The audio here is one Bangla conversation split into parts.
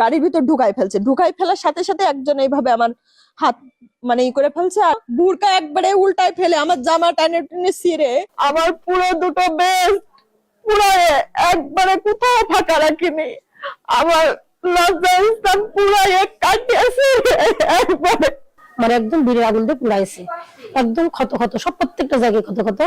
গাড়ির ভিতর ঢুকাই ফেলছে। ঢুকাই ফেলার সাথে সাথে একজন এইভাবে আমার হাত মানে ই করে ফেলছে বুড়কা একবারে উল্টায় ফেলে আমার জামা টানে টেনে ছিঁড়ে। আমার পুরো দুটো বেশ পুরো একবারে কোথাও ফাঁকা রাখিনি। আমার লজ্জা পুরো কাটিয়েছে একবারে। মানে একদম বীরের আগুন দিয়ে পুড়াইছে। একদম ক্ষত ক্ষত, সব প্রত্যেকটা জায়গায় ক্ষত ক্ষত।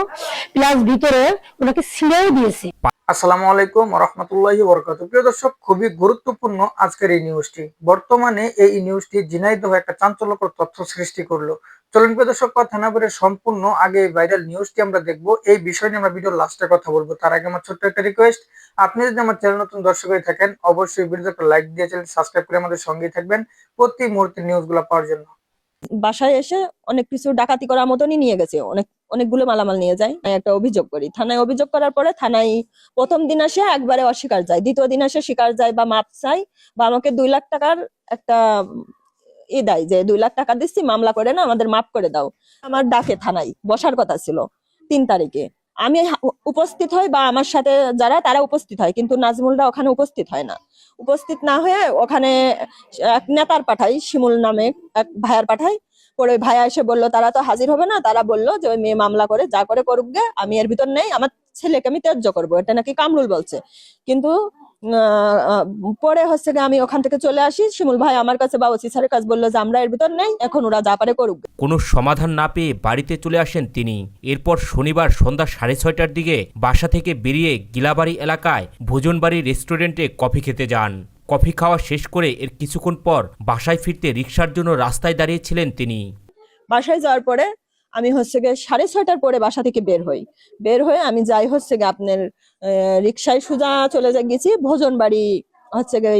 প্লাস ভিতরে ওনাকে ছিঁড়েও দিয়েছে। আসসালামু আলাইকুম রহমতুল্লাহি বরকাত প্রিয় দর্শক, খুবই গুরুত্বপূর্ণ আজকের এই নিউজটি বর্তমানে এই নিউজটি ঝিনাইদহ একটা চাঞ্চল্যকর তথ্য সৃষ্টি করল। চলুন প্রিয় দর্শক, কথা না বলে সম্পূর্ণ আগে ভাইরাল নিউজটি আমরা দেখব। এই বিষয় নিয়ে আমরা ভিডিওর লাস্টে কথা বলব। তার আগে আমার ছোট্ট একটা রিকোয়েস্ট আপনি যদি আমার চ্যানেল নতুন দর্শক হয়ে থাকেন, অবশ্যই ভিডিওতে একটা লাইক দিয়ে চ্যানেল সাবস্ক্রাইব করে আমাদের সঙ্গেই থাকবেন। প্রতি মুহূর্তে নিউজগুলো পাওয়ার জন্য। বাসায় এসে অনেক কিছু ডাকাতি করার মতনই নিয়ে গেছে। অনেক, অনেকগুলো মালামাল নিয়ে যায়। আমি একটা অভিযোগ করি। থানায় অভিযোগ করার পরে থানায় প্রথম দিন আসে একবারে অস্বীকার যায়। দ্বিতীয় দিন আসে স্বীকার যায় বা মাপ চাই বা আমাকে দুই লাখ টাকার একটা ই দেয় যে, দুই লাখ টাকা দিচ্ছি, মামলা করে না আমাদের মাপ করে দাও। আমার ডাকে থানায়। বসার কথা ছিল তিন তারিখে। আমি উপস্থিত হই বা আমার সাথে যারা, তারা উপস্থিত হয়, কিন্তু নাজমুলরা ওখানে উপস্থিত হয় না। উপস্থিত না হয়ে ওখানে এক নেতার পাঠাই, শিমুল নামে এক ভাইয়ার পাঠাই। পরে ভাইয়া এসে বলল, তারা তো হাজির হবে না? তারা বলল যে, ওই মেয়ে মামলা করে, যা করে করুক গে, আমি এর ভিতর নেই, আমার ছেলেকে আমি ত্যায্য করব। এটা নাকি কামরুল বলছে। কিন্তু পরে হচ্ছে আমি ওখান থেকে চলে আসি। শিমুল ভাই আমার কাছে বা ওসি স্যারের কাছে বলল যে আমরা এর ভিতর নেই এখন ওরা যা পারে করুক। কোনো সমাধান না পেয়ে বাড়িতে চলে আসেন তিনি। এরপর শনিবার সন্ধ্যা সাড়ে ছয়টার দিকে বাসা থেকে বেরিয়ে গিলাবাড়ি এলাকায় ভোজনবাড়ি রেস্টুরেন্টে কফি খেতে যান। কফি খাওয়া শেষ করে এর কিছুক্ষণ পর বাসায় ফিরতে রিক্সার জন্য রাস্তায় দাঁড়িয়েছিলেন তিনি। বাসায় যাওয়ার পরে আমি হচ্ছে গিয়ে সাড়ে ছয়টার পরে বাসা থেকে বের হই। বের হয়ে আমি যাই হচ্ছে গিয়ে আপনার রিক্সায় সোজা চলে গেছি ভোজন বাড়ি হচ্ছে গিয়ে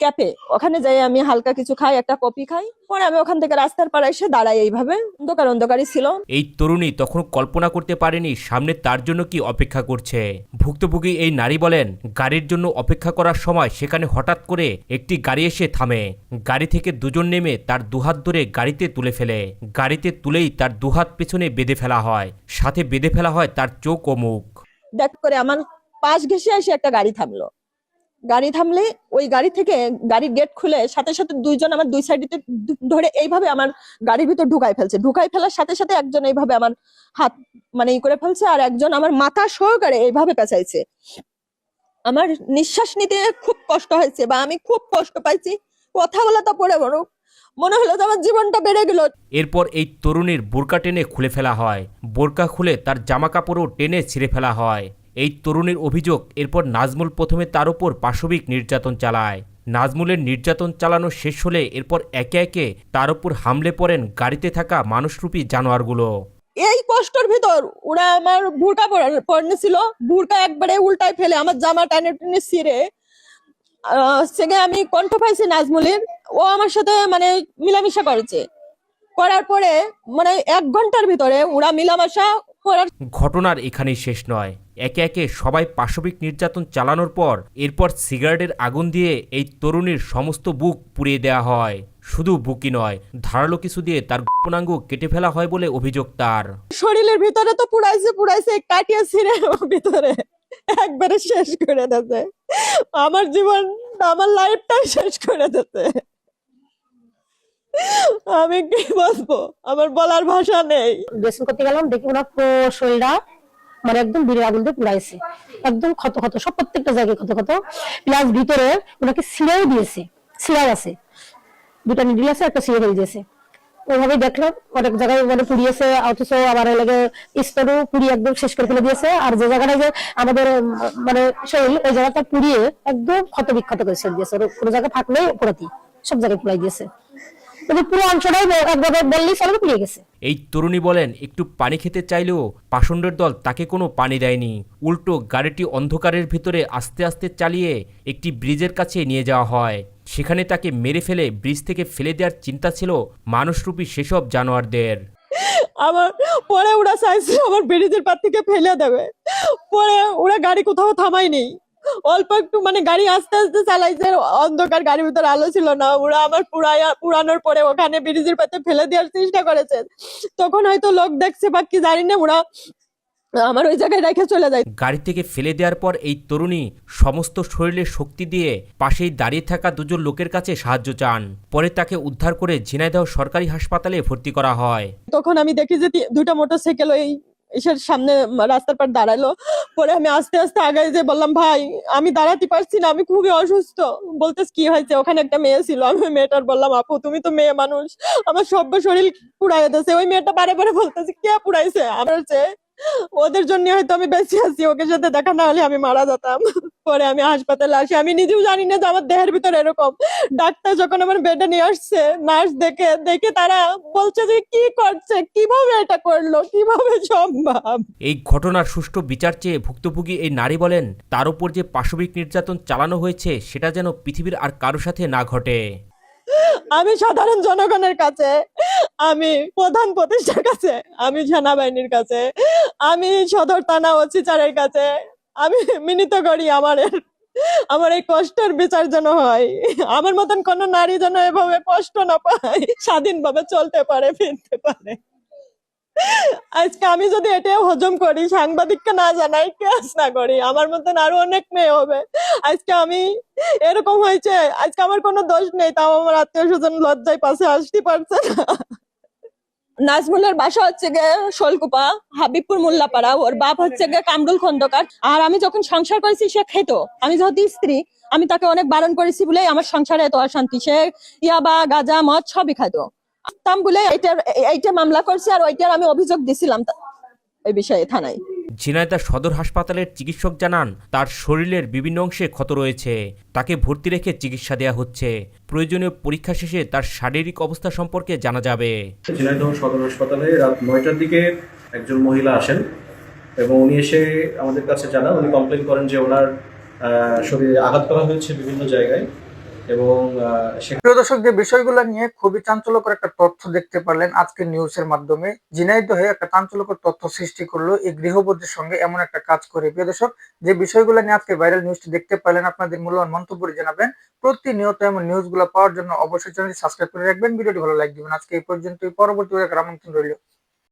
ক্যাপে ওখানে যাই আমি হালকা কিছু খাই একটা কফি খাই। পরে আমি ওখান থেকে রাস্তার পাড়ায় এসে দাঁড়াই এইভাবে। অন্ধকার অন্ধকারই ছিল। এই তরুণী তখন কল্পনা করতে পারেনি সামনে তার জন্য কি অপেক্ষা করছে। ভুক্তভোগী এই নারী বলেন গাড়ির জন্য অপেক্ষা করার সময় সেখানে হঠাৎ করে একটি গাড়ি এসে থামে। গাড়ি থেকে দুজন নেমে তার দুহাত ধরে গাড়িতে তুলে ফেলে। গাড়িতে তুলেই তার দুহাত পেছনে বেঁধে ফেলা হয়। সাথে বেঁধে ফেলা হয় তার চোখ ও মুখ। দেখ করে আমার পাশ ঘেসে এসে একটা গাড়ি থামলো। গাড়ি থামলে ওই গাড়ি থেকে গাড়ির গেট খুলে সাথে সাথে দুইজন আমার দুই সাইডে ধরে এইভাবে আমার গাড়ির ভিতর ঢুকাই ফেলছে। ঢুকাই ফেলার সাথে সাথে একজন এইভাবে আমার হাত মানে ই করে ফেলছে আর একজন আমার মাথা সহকারে এইভাবে পেঁচাইছে। আমার নিঃশ্বাস নিতে খুব কষ্ট হয়েছে বা আমি খুব কষ্ট পাইছি। কথা বলা তো পড়ে বড়। মনে হলো যে আমার জীবনটা বেড়ে গেল। এরপর এই তরুণীর বোরকা টেনে খুলে ফেলা হয়। বোরকা খুলে তার জামা কাপড়ও টেনে ছিঁড়ে ফেলা হয়। এই তরুণীর অভিযোগ, এরপর নাজমুল প্রথমে তার উপর পাশবিক নির্যাতন চালায়। নাজমুলের নির্যাতন চালানো শেষ হলে এরপর একে একে তার উপর হামলে পড়েন গাড়িতে থাকা মানুষরূপী জানোয়ারগুলো। এই কষ্টের ভিতর ওরা আমার বুড়কা পড়নে ছিল বুড়কা একবারে উল্টায় ফেলে, আমার জামা টানে টেনে ছিঁড়ে। সেগে আমি কণ্ঠ পাইছি নাজমুলের। ও আমার সাথে মানে মিলামিশা করেছে। করার পরে মানে এক ঘণ্টার ভিতরে ওরা মিলামেশা ঘটনার এখানেই শেষ নয়। একে একে সবাই পাশবিক নির্যাতন চালানোর পর এরপর সিগারেটের আগুন দিয়ে এই তরুণীর সমস্ত বুক পুড়িয়ে দেওয়া হয়। শুধু বুকই নয় ধারালো কিছু দিয়ে তার গোপনাঙ্গ কেটে ফেলা হয় বলে অভিযোগ তার। শরীরের ভিতরে তো পুড়াইছে পুড়াইছে কাটিয়ে ছিঁড়ে ভিতরে। একবারে শেষ করে দিতে আমার জীবন আমার লাইফটাই শেষ করে দিতে আমি কি বলব? আমার বলার ভাষা নেই। ড্রেসিং করতে গেলাম, দেখি ওনার পুরো শরীরটা মানে একদম বীরের আগুন দিয়ে পুড়াইছে। একদম ক্ষত ক্ষত, সব প্রত্যেকটা জায়গায় ক্ষত ক্ষত। প্লাস ভিতরে ওনাকে ছিঁড়েও দিয়েছে ছিঁড়াও আছে। দুটা নিডিল আছে, একটা ছিঁড়ে ফেলে দিয়েছে। ওইভাবে দেখলাম, অনেক জায়গায় মানে পুড়িয়েছে, অথচ ওই লাগে স্তরও পুড়িয়ে একদম শেষ করে ফেলে দিয়েছে। আর যে জায়গাটা যে আমাদের মানে শরীর, ওই জায়গাটা পুড়িয়ে একদম ক্ষত বিক্ষত করে ছেড়ে দিয়েছে। কোনো জায়গায় ফাটলেই পোড়াতি সব জায়গায় পুড়াই দিয়েছে। মানে পুরো অংশটাই একভাবে বললেই চলে পুড়িয়ে গেছে। এই তরুণী বলেন একটু পানি খেতে চাইলেও পাষণ্ডের দল তাকে কোনো পানি দেয়নি। উল্টো গাড়িটি অন্ধকারের ভিতরে আস্তে আস্তে চালিয়ে একটি ব্রিজের কাছে নিয়ে যাওয়া হয়। সেখানে তাকে মেরে ফেলে ব্রিজ থেকে ফেলে দেওয়ার চিন্তা ছিল মানুষরূপী সেসব জানোয়ারদের। আমার পরে ওরা চাইছে আমার ব্রিজের পার থেকে ফেলে দেবে। পরে ওরা গাড়ি কোথাও থামায়নি। অল্প একটু মানে গাড়ি আস্তে আস্তে চালাইছে অন্ধকার গাড়ির ভিতরে আলো ছিল না ওরা আমার পুরায়া পুরানোর পরে ওখানে ব্রিজের পাতে ফেলে দেওয়ার চেষ্টা করেছে। তখন হয়তো লোক দেখছে বা কি জানি না ওরা আমার ওই জায়গায় রেখে চলে যায়। গাড়ি থেকে ফেলে দেওয়ার পর এই তরুণী সমস্ত শরীরে শক্তি দিয়ে পাশেই দাঁড়িয়ে থাকা দুজন লোকের কাছে সাহায্য চান। পরে তাকে উদ্ধার করে ঝিনাইদহ সরকারি হাসপাতালে ভর্তি করা হয়। তখন আমি দেখি যে দুইটা মোটরসাইকেল ওই এসের সামনে রাস্তার পার দাঁড়াল। পরে আমি আস্তে আস্তে আগে যে বললাম, ভাই, আমি দাঁড়াতে পারছি না, আমি খুবই অসুস্থ। বলতে কি হয়েছে? ওখানে একটা মেয়ে ছিল, আমি মেয়েটার বললাম, আপু, তুমি তো মেয়ে মানুষ, আমার সভ্য শরীর পুড়াই ওই মেয়েটা বারে বারে বলতেছে, কে পুড়াইছে? আমার হচ্ছে ওদের জন্য হয়তো আমি বেঁচে আছি, ওকে সাথে দেখা না হলে আমি মারা যেতাম। পরে আমি হাসপাতালে আসি। আমি নিজেও জানি না যে আমার দেহের ভিতরে এরকম। ডাক্তার যখন আমার বেডে নিয়ে আসছে, নার্স দেখে দেখে তারা বলছে যে, কি করছে? কীভাবে এটা করল? কীভাবে সম্ভব? এই ঘটনার সুষ্ঠু বিচার চেয়ে ভুক্তভোগী এই নারী বলেন, তার উপর যে পাশবিক নির্যাতন চালানো হয়েছে, সেটা যেন পৃথিবীর আর কারও সাথে না ঘটে। আমি সাধারণ জনগণের কাছে, আমি প্রধান প্রতিষ্ঠার কাছে, আমি সেনাবাহিনীর কাছে, আমি সদর থানা অচিচারের কাছে, আমি মিনিত করি আমার আমার এই কষ্টের বিচার যেন হয়। আমার মতন কোন নারী যেন এভাবে কষ্ট না পায়, স্বাধীনভাবে চলতে পারে, ফিরতে পারে। আজকে আমি যদি এটাও হজম করি, সাংবাদিককে না জানাই কাজ না করি, আমার মতন আরও অনেক মেয়ে হবে। আজকে আমি এরকম হয়েছে, আজকে আমার কোনো দোষ নেই, তাও আমার আত্মীয় স্বজন লজ্জায় পাশে আসতে পারছে না। নাজমুলের বাসা হচ্ছে গিয়ে শোলকুপা, হাবিবপুর মোল্লাপাড়া, ওর বাপ হচ্ছে গিয়ে কামরুল খন্দকার। আর আমি যখন সংসার করেছি, সে খেত আমি যেহেতু স্ত্রী, আমি তাকে অনেক বারণ করেছি বলেই আমার সংসারে এত অশান্তি। সে ইয়াবা, গাজা, মদ সবই খাইতো। তাম বলে এইটার এইটা মামলা করছি আর ওইটার আমি অভিযোগ দিছিলাম এই বিষয়ে থানায়। ঝিনাইদহ সদর হাসপাতালের চিকিৎসক জানান তার শরীরের বিভিন্ন অংশে ক্ষত রয়েছে। তাকে ভর্তি রেখে চিকিৎসা দেওয়া হচ্ছে। প্রয়োজনীয় পরীক্ষা শেষে তার শারীরিক অবস্থা সম্পর্কে জানা যাবে। ঝিনাইদহ সদর হাসপাতালে রাত নয়টার দিকে একজন মহিলা আসেন এবং উনি এসে আমাদের কাছে জানান উনি কমপ্লেন করেন যে ওনার শরীরে আঘাত করা হয়েছে বিভিন্ন জায়গায়। এবং প্রিয় দর্শক, যে বিষয়গুলো নিয়ে খুবই চাঞ্চল্যকর একটা তথ্য দেখতে পারলেন মাধ্যমে একটা চাঞ্চল্যকর তথ্য সৃষ্টি করল এই গৃহবধূর সঙ্গে এমন একটা কাজ করে। প্রিয় দর্শক, যে বিষয়গুলো নিয়ে আজকে ভাইরাল নিউজটি দেখতে পারলেন, আপনাদের মূল্যবান মন্তব্য জানাবেন। প্রতিনিয়ত এমন নিউজগুলো পাওয়ার জন্য অবশ্যই চ্যানেলটি সাবস্ক্রাইব করে রাখবেন। ভিডিওটি ভালো লাইক দিবেন। আজকে এই পরবর্তী রামন্ত্রণ রইল।